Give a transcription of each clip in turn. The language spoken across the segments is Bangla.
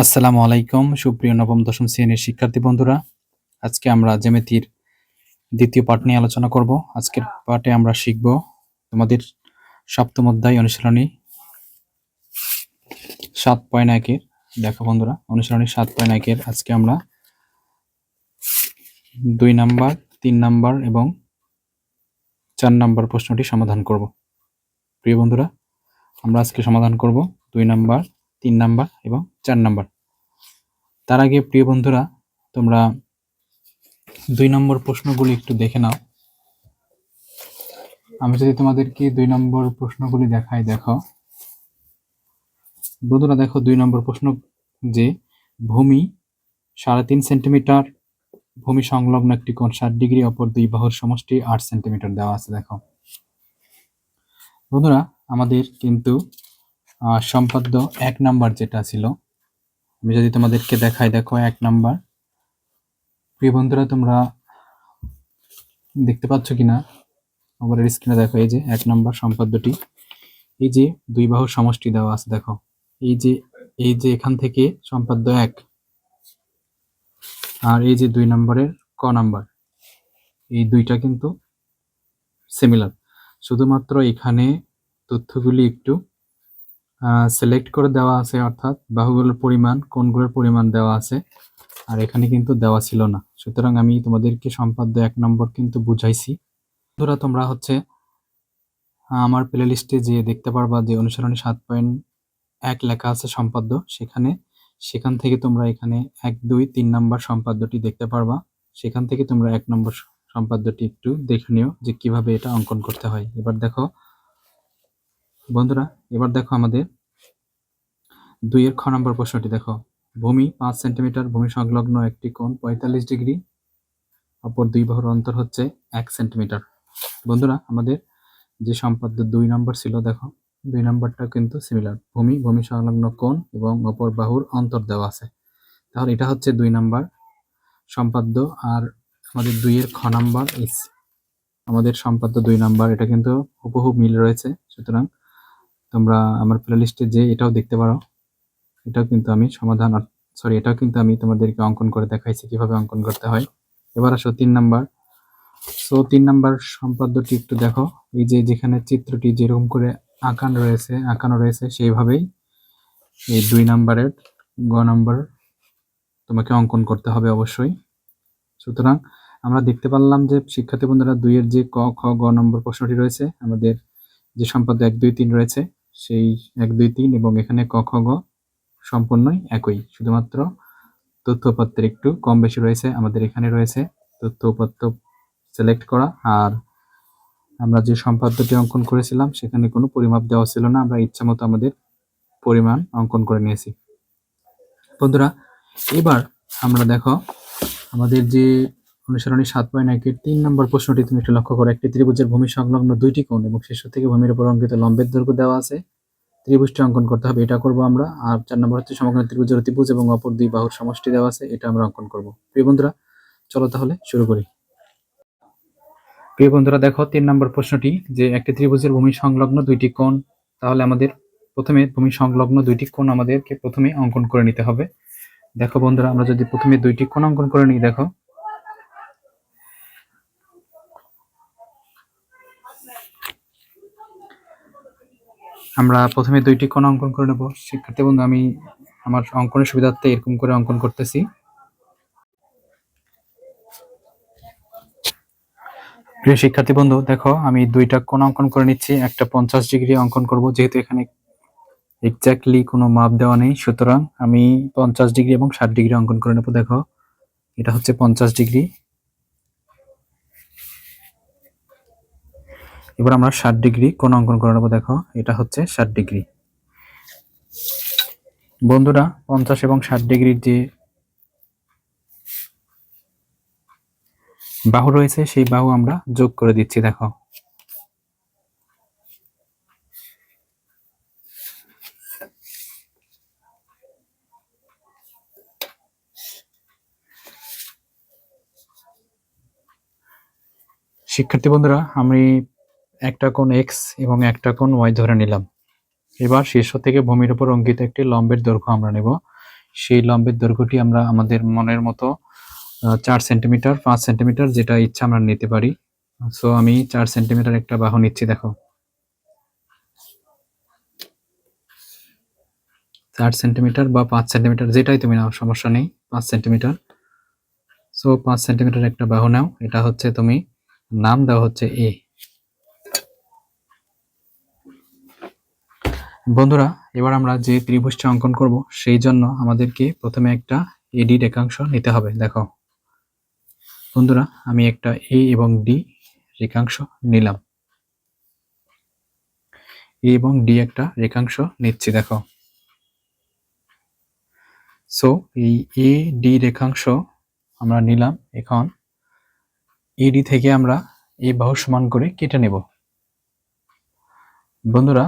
আসসালামু আলাইকুম, সুপ্রিয় নবম, দশম শ্রেণির শিক্ষার্থী বন্ধুরা। আজকে আমরা জ্যামিতির দ্বিতীয় পাঠ নিয়ে আলোচনা করব। আজকের পাঠে আমরা শিখব তোমাদের সপ্তম অধ্যায় অনুশীলনী সাত পয়েন্ট একের। দেখো বন্ধুরা, অনুশীলনী সাত পয়েন্ট একের। আজকে আমরা দুই নাম্বার, তিন নাম্বার এবং চার নাম্বার প্রশ্নটি সমাধান করব। প্রিয় বন্ধুরা, আমরা আজকে সমাধান করব দুই নাম্বার তিন নাম্বার এবং চার নাম্বার। তার আগে প্রিয় বন্ধুরা, তোমরা দুই নম্বর প্রশ্নগুলি একটু দেখে নাও। আমি যদি তোমাদেরকে দুই নম্বর প্রশ্নগুলি দেখাই, দেখো। বন্ধুরা, দেখো দুই নম্বর প্রশ্ন যে, ভূমি সাড়ে তিন সেন্টিমিটার, ভূমি সংলগ্ন একটি কোণ ষাট ডিগ্রি, অপর দুই বাহুর সমষ্টি আট সেন্টিমিটার দেওয়া আছে, দেখো। বন্ধুরা, আমাদের কিন্তু সম্পাদ্য এক নাম্বার যেটা ছিল। আমি যদি তোমাদেরকে দেখাই, দেখো, এক নাম্বার। প্রিয় বন্ধুরা, তোমরা দেখতে পাচ্ছ কিনা? আমার স্ক্রিনে দেখো, এই যে এক নাম্বার সম্পাদ্যটি। এই যে দুই বাহুর সমষ্টি দেওয়া আছে, দেখো। এই যে এই যে এখান থেকে সম্পাদ্য এক। আর এই যে দুই নম্বরের ক নাম্বার। এই দুইটা কিন্তু সিমিলার শুধুমাত্র এখানে তথ্যগুলি একটু সিলেক্ট করে দেওয়া আছে, অর্থাৎ বাহুগুলোর পরিমাণ কোনগুলোর পরিমাণ দেওয়া আছে। আর এখানে কিন্তু দেওয়া ছিল না। সুতরাং আমি তোমাদেরকে সম্পাদ্য এক নম্বর কিন্তু বুঝাইছি। বন্ধুরা, তোমরা হচ্ছে আমার প্লে লিস্টে যে দেখতে পারবা যে অনুসরণী সাত পয়েন্ট এক লেখা আছে সম্পাদ্য। সেখানে, সেখান থেকে তোমরা এখানে এক, দুই, তিন নম্বর সম্পাদ্যটি দেখতে পারবা। সেখান থেকে তোমরা এক নম্বর সম্পাদ্যটি একটু দেখে নিও যে কীভাবে এটা অঙ্কন করতে হয়। এবার দেখো বন্ধুরা, এবার দেখো আমাদের দুইয়ের খ নম্বর প্রশ্নটি। দেখো, ভূমি পাঁচ সেন্টিমিটার, ভূমি সংলগ্ন একটি কোণ পঁয়তাল্লিশ ডিগ্রি, অপর দুই বাহুর অন্তর হচ্ছে এক সেন্টিমিটার। বন্ধুরা, আমাদের যে সম্পাদ্য দুই নম্বর ছিল, দেখো, দুই নম্বরটা কিন্তু সিমিলার ভূমি ভূমি সংলগ্ন কোণ এবং অপর বাহুর অন্তর দেওয়া আছে। তাহলে এটা হচ্ছে দুই নাম্বার সম্পাদ্য, আর আমাদের দুইয়ের খ নাম্বার আমাদের সম্পাদ্য দুই নাম্বার, এটা কিন্তু হুবহু মিল রয়েছে, সুতরাং তোমরা আমার প্লে লিস্টে যে এটাও দেখতে পারো। এটাও কিন্তু আমি সমাধান সরি এটাও কিন্তু আমি তোমাদেরকে অঙ্কন করে দেখাইছি কীভাবে অঙ্কন করতে হয়। এবার আসো তিন নাম্বার। সো তিন নাম্বার সম্পাদ্যটি একটু দেখো। এই যে যেখানে চিত্রটি যেরকম করে আঁকানো রয়েছে আঁকানো রয়েছে সেইভাবেই এই দুই নাম্বারের গ নাম্বার তোমাকে অঙ্কন করতে হবে অবশ্যই। সুতরাং আমরা দেখতে পারলাম যে শিক্ষার্থী বন্ধুরা দুইয়ের যে ক, খ, গ নম্বর প্রশ্নটি রয়েছে, আমাদের যে সম্পাদ্য এক, দুই, তিন রয়েছে সেই এক, দুই, তিন এবং এখানে ক, খ, গ সম্পূর্ণই একই। শুধুমাত্র তথ্যপত্রের একটু কম বেশি রয়েছে, আমাদের এখানে রয়েছে তথ্যপত্র সিলেক্ট করা। আর আমরা যে সম্পাদ্যটি অঙ্কন করেছিলাম, সেখানে কোনো পরিমাপ দেওয়া ছিল না, আমরা ইচ্ছা মতো আমাদের পরিমাণ অঙ্কন করে নিয়েছি। বন্ধুরা, এবার আমরা দেখো আমাদের যে অনুসরণী সাত পয়েন্ট একের তিন নম্বর প্রশ্নটি তুমি একটু লক্ষ্য করো। একটি ত্রিভুজের ভূমি সংলগ্ন দুইটি কোণ এবং শীর্ষ থেকে ভূমির উপর অঙ্কিত লম্বের দৈর্ঘ্য দেওয়া আছে। ত্রিভুজটি অঙ্কন করতে হবে, এটা করব আমরা। আর চার নম্বর হচ্ছে সমগ্র ত্রিভুজের অতিভুজ এবং অপর দুই বাহুর সমষ্টি দেওয়া আছে, এটা আমরা অঙ্কন করব। প্রিয় বন্ধুরা, চলো তাহলে শুরু করি। প্রিয় বন্ধুরা, দেখো তিন নম্বর প্রশ্নটি, যে একটি ত্রিভুজের ভূমি সংলগ্ন দুইটি কোণ, তাহলে আমাদের প্রথমে ভূমি সংলগ্ন দুইটি কোণ আমাদেরকে প্রথমে অঙ্কন করে নিতে হবে। দেখো বন্ধুরা, আমরা যদি প্রথমে দুইটি কোণ অঙ্কন করে নিই, দেখো। আমরা প্রথমে দুইটি কোণ অঙ্কন করে নেব। শিক্ষার্থী বন্ধু, আমি আমার অঙ্কনের সুবিধার্থে এরকম করে অঙ্কন করতেছি। প্রিয় শিক্ষার্থী বন্ধু, দেখো, আমি দুইটা কোণ অঙ্কন করে নিচ্ছি। একটা পঞ্চাশ ডিগ্রি অঙ্কন করব, যেহেতু এখানে এক্স্যাক্টলি কোনো মাপ দেওয়া নেই। সুতরাং আমি পঞ্চাশ ডিগ্রি এবং ষাট ডিগ্রি অঙ্কন করে নেব, দেখো। এটা হচ্ছে পঞ্চাশ ডিগ্রি। এবার আমরা ষাট ডিগ্রি কোন অঙ্কন করে নেব, দেখো, এটা হচ্ছে ষাট ডিগ্রি। বন্ধুরা, পঞ্চাশ এবং ষাট ডিগ্রির যে বাহু রয়েছে, সেই বাহু আমরা যোগ করে দিচ্ছি, দেখো। শিক্ষার্থী বন্ধুরা, আমি একটা কোণ এক্স এবং একটা কোণ ওয়াই ধরে নিলাম। এবার শীর্ষ থেকে ভূমির উপর অঙ্কিত একটি লম্বের দৈর্ঘ্য আমরা নেব। সেই লম্বের দৈর্ঘ্যটি আমরা আমাদের মনের মতো চার সেন্টিমিটার, পাঁচ সেন্টিমিটার যেটা ইচ্ছা আমরা নিতে পারি। সো আমি চার সেন্টিমিটার একটা বাহু নিচ্ছি, দেখো। চার সেন্টিমিটার বা পাঁচ সেন্টিমিটার, যেটাই তুমি নাও, সমস্যা নেই, পাঁচ সেন্টিমিটার। সো পাঁচ সেন্টিমিটার একটা বাহু নাও, এটা হচ্ছে তুমি, নাম দেওয়া হচ্ছে এ বন্ধুরা, এবার আমরা যে ত্রিভুজটা অঙ্কন করব, সেই জন্য আমাদেরকে প্রথমে একটা এডি রেখাংশ নিতে হবে, দেখো। বন্ধুরা, আমি একটা এ এবং ডি রেখাংশ নিলাম। এ এবং ডি একটা রেখাংশ নিচ্ছি, দেখো। সো এই এ ডি রেখাংশ আমরা নিলাম এখন। এডি থেকে আমরা এই বাহু সমান করে কেটে নেব। বন্ধুরা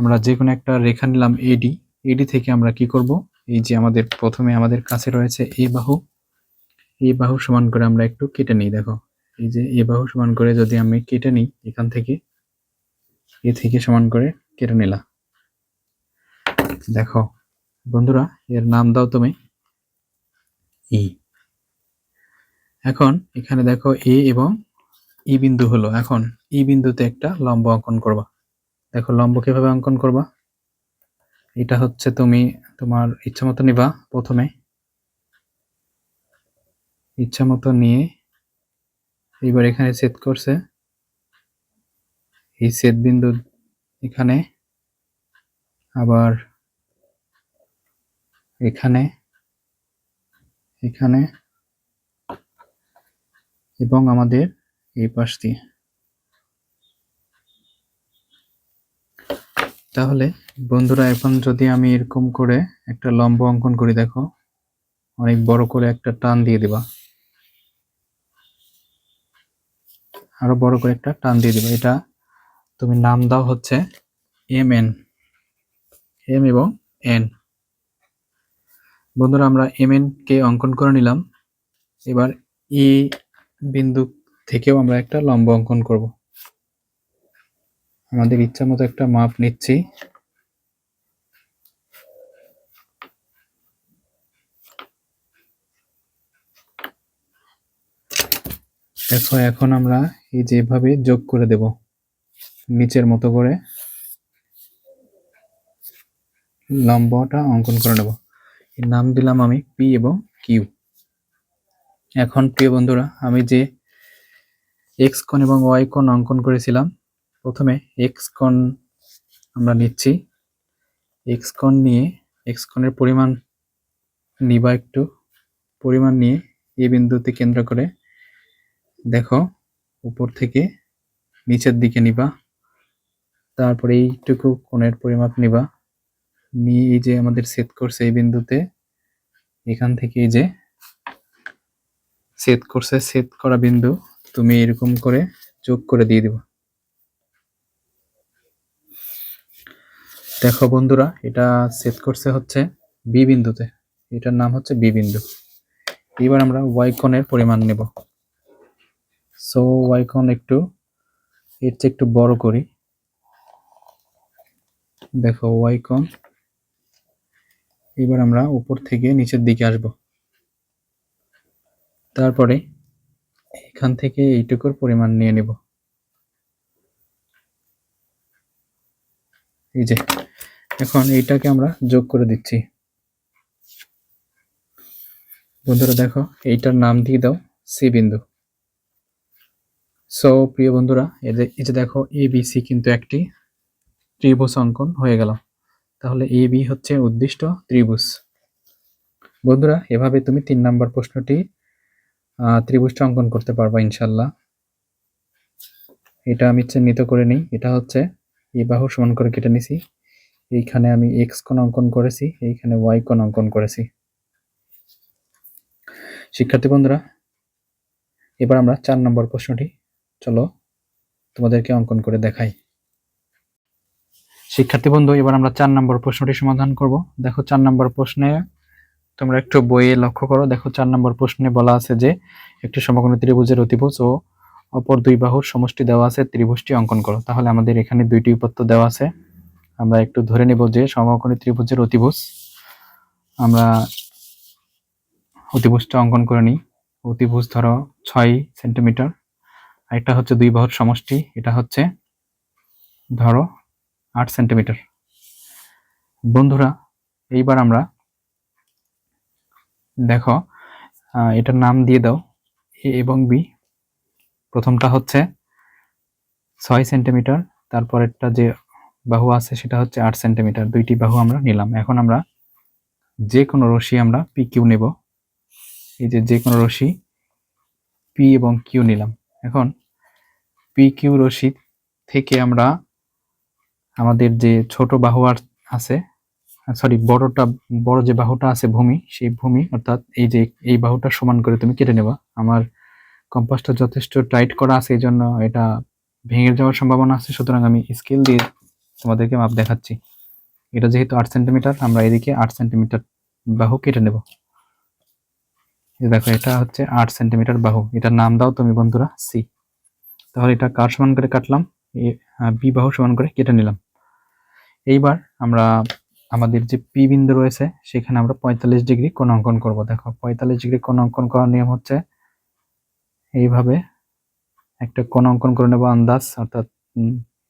আমরা যে কোনো একটা রেখা নিলাম এডি এডি থেকে আমরা কি করব? এই যে আমাদের প্রথমে আমাদের কাছে রয়েছে এ বাহু। এ বাহু সমান করে আমরা একটু কেটে নিই, দেখো। এই যে এ বাহু সমান করে যদি আমি কেটে নিই, এখান থেকে এ থেকে সমান করে কেটে নিলাম। দেখো, বন্ধুরা, এর নাম দাও তুমি ই এখন এখানে দেখো এ এবং ই বিন্দু হলো। এখন ই বিন্দুতে একটা লম্ব অঙ্কন করবা। দেখো, লম্ব কীভাবে অঙ্কন করবা? এটা হচ্ছে তুমি তোমার ইচ্ছা মতো নিবা প্রথমে। ইচ্ছা মতো নিয়ে এবার এখানে ছেদ করছে। এই ছেদ বিন্দু এখানে, আবার এখানে এখানে, এবং আমাদের এই পাশ দিয়ে। তাহলে, বন্ধুরা, এখন যদি আমি এরকম করে একটা লম্ব অঙ্কন করি, দেখো, অনেক বড় করে একটা টান দিয়ে দিবা। আরও বড় করে একটা টান দিয়ে দিবা। এটা তুমি নাম দাও হচ্ছে এম এন, এম এবং এন। বন্ধুরা, আমরা এম এন কে অঙ্কন করে নিলাম। এবার ই বিন্দু থেকেও আমরা একটা লম্ব অঙ্কন করব। আমাদের ইচ্ছা মতো একটা মাপ নিচ্ছি। দেখো, এখন আমরা এই যেভাবে যোগ করে দেব, নিচের মতো করে লম্বটা অঙ্কন করে নেব। এর নাম দিলাম আমি পি এবং কিউ এখন প্রিয় বন্ধুরা, আমি যে এক্স কোণ এবং ওয়াই কোণ অঙ্কন করেছিলাম প্রথমে এক্স কোণ আমরা নিচ্ছি। এক্স কোণ নিয়ে এক্স কোণের পরিমাণ নিবা একটু। পরিমাণ নিয়ে এই বিন্দুতে কেন্দ্র করে দেখো, উপর থেকে নিচের দিকে নিবা। তারপরে এইটুকু কোণের পরিমাপ নিবা। নিয়ে এই যে আমাদের সেট করছে এই বিন্দুতে, এখান থেকে এই যে সেট করছে সেট করা বিন্দু, তুমি এরকম করে যোগ করে দিয়ে দিবা। দেখো বন্ধুরা, এটা সেট করছে হচ্ছে বি বিন্দুতে। এটার নাম হচ্ছে বি বিন্দু। এবার আমরা ওয়াই কোণের পরিমাণ নেব। সো ওয়াই কোণ একটু, এর চেয়ে একটু বড় করি। দেখো ওয়াই কোণ। এবার আমরা উপর থেকে নিচের দিকে আসব। তারপরে এখান থেকে এইটুকুর পরিমাণ নিয়ে নেব। এই যে এখন এইটাকে আমরা যোগ করে দিচ্ছি। বন্ধুরা দেখো, এইটার নাম দিয়ে দাও সি বিন্দু। সো প্রিয় বন্ধুরা, এই যে দেখো এ বি সি কিন্তু একটি ত্রিভুজ অঙ্কন হয়ে গেল। তাহলে এ বি হচ্ছে উদ্দিষ্ট ত্রিভুজ। বন্ধুরা, এভাবে তুমি তিন নাম্বার প্রশ্নটি ত্রিভুজটা অঙ্কন করতে পারবা ইনশাল্লাহ এটা আমি চিহ্নিত করে নিই। এটা হচ্ছে, এই বাহু সমান করে কেটে নিছি। এইখানে আমি এক্স কোণ অঙ্কন করেছি, এইখানে ওয়াই কোণ অঙ্কন করেছি। শিক্ষার্থী বন্ধুরা, এবার আমরা চার নম্বর প্রশ্নটি, চলো তোমাদেরকে অঙ্কন করে দেখাই। শিক্ষার্থী বন্ধু, এবার আমরা চার নম্বর প্রশ্নটি সমাধান করব। দেখো চার নম্বর প্রশ্নে তোমরা একটু বইয়ে লক্ষ্য করো। দেখো চার নম্বর প্রশ্নে বলা আছে যে, একটি সমকোণী ত্রিভুজের অতিভুজ ও অপর দুই বাহুর সমষ্টি দেওয়া আছে, ত্রিভুজটি অঙ্কন করো। তাহলে আমাদের এখানে দুইটি উপাত্ত দেওয়া আছে। আমরা একটু ধরে নেব যে সমকোণী ত্রিভুজের অতিভুজ। আমরা অতিভুজটা অঙ্কন করে নিই। অতিভুজ ধরো ছয় সেন্টিমিটার। আরেকটা হচ্ছে দুই বাহুর সমষ্টি। এটা হচ্ছে ধরো আট সেন্টিমিটার। বন্ধুরা, এইবার আমরা দেখো এটার নাম দিয়ে দাও, এ এবং বি। প্রথমটা হচ্ছে ছয় সেন্টিমিটার, তারপরেরটা যে বাহু আছে, সেটা হচ্ছে আট সেন্টিমিটার। দুইটি বাহু আমরা নিলাম। এখন আমরা যে কোনো রশি আমরা পি কিউ নেব। এই যে যে কোনো রশি পি এবং কিউ নিলাম। এখন পি কিউ রশি থেকে আমরা আমাদের যে ছোট বাহু আর আছে সরি বড়টা, বড় যে বাহুটা আছে ভূমি, সেই ভূমি, অর্থাৎ এই যে এই বাহুটা সমান করে তুমি কেটে নেবা। আমার কম্পাসটা যথেষ্ট টাইট করা আছে, এই জন্য এটা ভেঙে যাওয়ার সম্ভাবনা আছে। সুতরাং আমি স্কেল দিয়ে তোমাদেরকে মাপ দেখাচ্ছি। এটা যেহেতু আট সেন্টিমিটার আমরা এদিকে আট সেন্টিমিটার বাহু কেটে নেব। দেখো, এটা হচ্ছে আট সেন্টিমিটার বাহু। এটার নাম দাও তুমি বন্ধুরা সি তাহলে এটা কার সমান করে কাটলাম? বি বাহু সমান করে কেটে নিলাম। এইবার আমরা আমাদের যে পি বিন্দু রয়েছে, সেখানে আমরা পঁয়তাল্লিশ ডিগ্রি কোণ অঙ্কন করব। দেখো, পঁয়তাল্লিশ ডিগ্রি কোণ অঙ্কন করার নিয়ম হচ্ছে এইভাবে একটা কোন অঙ্কন করে নেব আন্দাজ, অর্থাৎ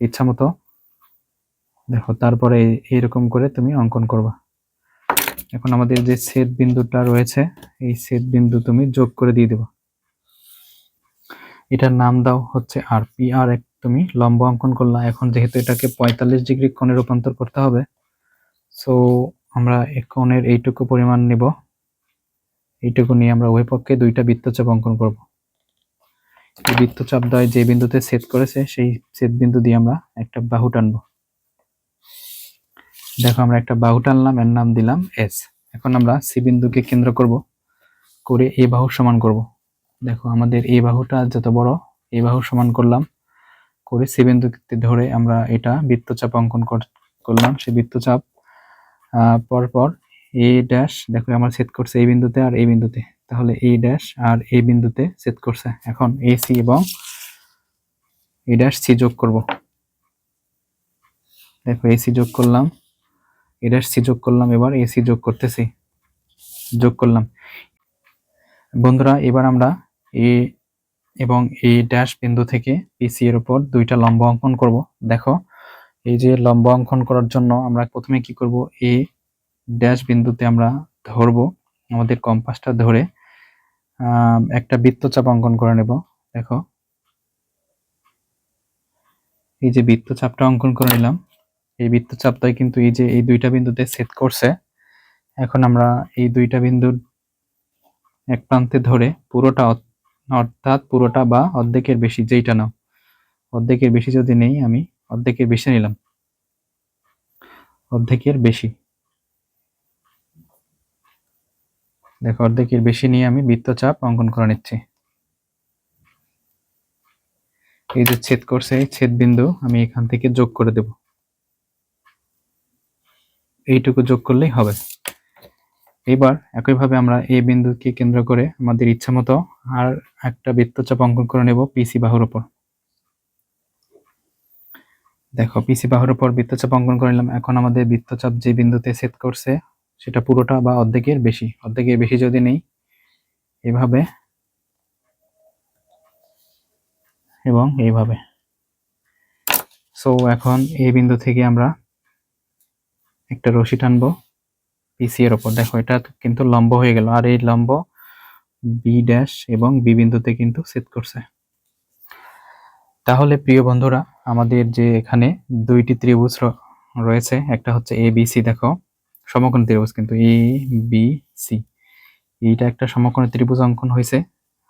ইচ্ছা মতো দেখো, তারপরে এই- এইরকম করে তুমি অঙ্কন করবা। এখন আমাদের যে ছেদ বিন্দুটা রয়েছে, এই ছেদ বিন্দু তুমি যোগ করে দিয়ে দেবো। এটার নাম দাও হচ্ছে আর পি আর এক তুমি লম্ব অঙ্কন করলা। এখন যেহেতু এটাকে পঁয়তাল্লিশ ডিগ্রি কোণে রূপান্তর করতে হবে সো আমরা এই কোণের এইটুকু পরিমাণ নেব। এইটুকু নিয়ে আমরা উভয় পক্ষে দুইটা বৃত্তচাপ অঙ্কন করব। এই বৃত্তচাপ দ্বয় যে বিন্দুতে ছেদ করেছে, সেই ছেদ বিন্দু দিয়ে আমরা একটা বাহু টানবো। দেখো, আমরা একটা বাহু টানলাম, এর নাম দিলাম এস এখন আমরা সি বিন্দুকে কেন্দ্র করব, করে এ বাহু সমান করব। দেখো, আমাদের এই বাহুটা যত বড় এই বাহু সমান করলাম, করে সি বিন্দুতে ধরে আমরা এটা বৃত্তচাপ অঙ্কন কর- করলাম, সেই বৃত্তচাপ পরপর এ ড্যাশ দেখো, আমার ছেদ করছে এই বিন্দুতে আর এই বিন্দুতে। তাহলে এ ড্যাশ আর এই বিন্দুতে ছেদ করছে। এখন এ সি এবং এ ড্যাশ সি যোগ করব। দেখো এসি যোগ করলাম এ ড্যাশ সি যোগ করলাম, এবার এসি যোগ করতেছি, যোগ করলাম। বন্ধুরা, এবার আমরা এ এবং এই ড্যাশ বিন্দু থেকে পিসি এর উপর দুইটা লম্ব অঙ্কন করব। দেখো, এই যে লম্ব অঙ্কন করার জন্য আমরা প্রথমে কি করব? এ ড্যাশ বিন্দুতে আমরা ধরবো আমাদের কম্পাসটা ধরে একটা বৃত্তচাপ অঙ্কন করে নেব। দেখো, এই যে বৃত্তচাপটা অঙ্কন করে নিলাম। এই বৃত্তচাপটাই কিন্তু এই যে এই দুইটা বিন্দুতে ছেদ করছে, এখন আমরা এই দুইটা বিন্দুর এক প্রান্তে ধরে পুরোটা অর্থাৎ পুরোটা বা অর্ধেকের বেশি যেইটা নাও, অর্ধেকের বেশি যদি নেই আমি অর্ধেকের বেশি নিলাম, অর্ধেকের বেশি। দেখো, অর্ধেকের বেশি নিয়ে আমি বৃত্তচাপ অঙ্কন করে নিচ্ছি। এই যে ছেদ করছে, এই ছেদ বিন্দু আমি এখান থেকে যোগ করে দেব। এইটুকু যোগ করলেই হবে। এবার একইভাবে আমরা এই বিন্দুকে কেন্দ্র করে আমাদের ইচ্ছা মতো আর একটা বৃত্তচাপ অঙ্কন করে নেব পিসি বাহুর উপর দেখো পিসি বাহুর উপর বৃত্তচাপ অঙ্কন করে নিলাম। এখন আমাদের বৃত্তচাপ যে বিন্দুতে ছেদ করছে, সেটা পুরোটা বা অর্ধেকের বেশি। অর্ধেকের বেশি যদি নেই, এভাবে এবং এইভাবে। সো এখন এই বিন্দু থেকে আমরা একটা রশি টানবো। পিসি এর ওপর। দেখো, এটা কিন্তু লম্ব হয়ে গেল। আর এই লম্ব বি ড্যাশ এবং বি বিন্দুতে কিন্তু সেট করছে। তাহলে প্রিয় বন্ধুরা, আমাদের যে এখানে দুইটি ত্রিভুজ রয়েছে, একটা হচ্ছে এ বি সি দেখো। সমকোণ ত্রিভুজ কিন্তু এ বি সি এইটা একটা সমকোণী ত্রিভুজ অঙ্কন হয়েছে।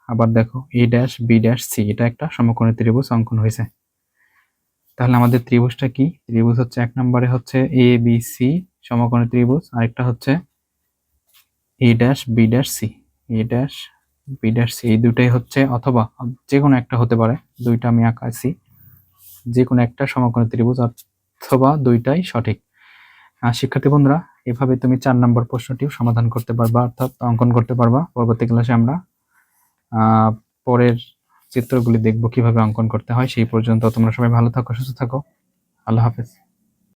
আবার দেখো A dash B dash C এটা একটা সমকোণী ত্রিভুজ অঙ্কন হয়েছে। তাহলে আমাদের ত্রিভুজটা কি? ত্রিভুজ হচ্ছে এক নম্বরে হচ্ছে এ বি সি সমকোণী ত্রিভুজ। আরেকটা হচ্ছে A dash B dash C A dash B dash C এই দুটাই হচ্ছে অথবা যে কোনো একটা হতে পারে। দুইটা আমি আঁকাইছি যে কোনো একটা সমকোণী ত্রিভুজ অথবা দুইটাই সঠিক। শিক্ষার্থী বন্ধুরা, এভাবে তুমি চার নম্বর প্রশ্নটিও সমাধান করতে পারবা, অর্থাৎ অঙ্কন করতে পারবা। পরবর্তী ক্লাসে আমরা পরের চিত্রগুলি দেখব কীভাবে অঙ্কন করতে হয়, সেই পর্যন্ত তোমরা সবাই ভালো থাকো, সুস্থ থাকো। আল্লাহ হাফেজ।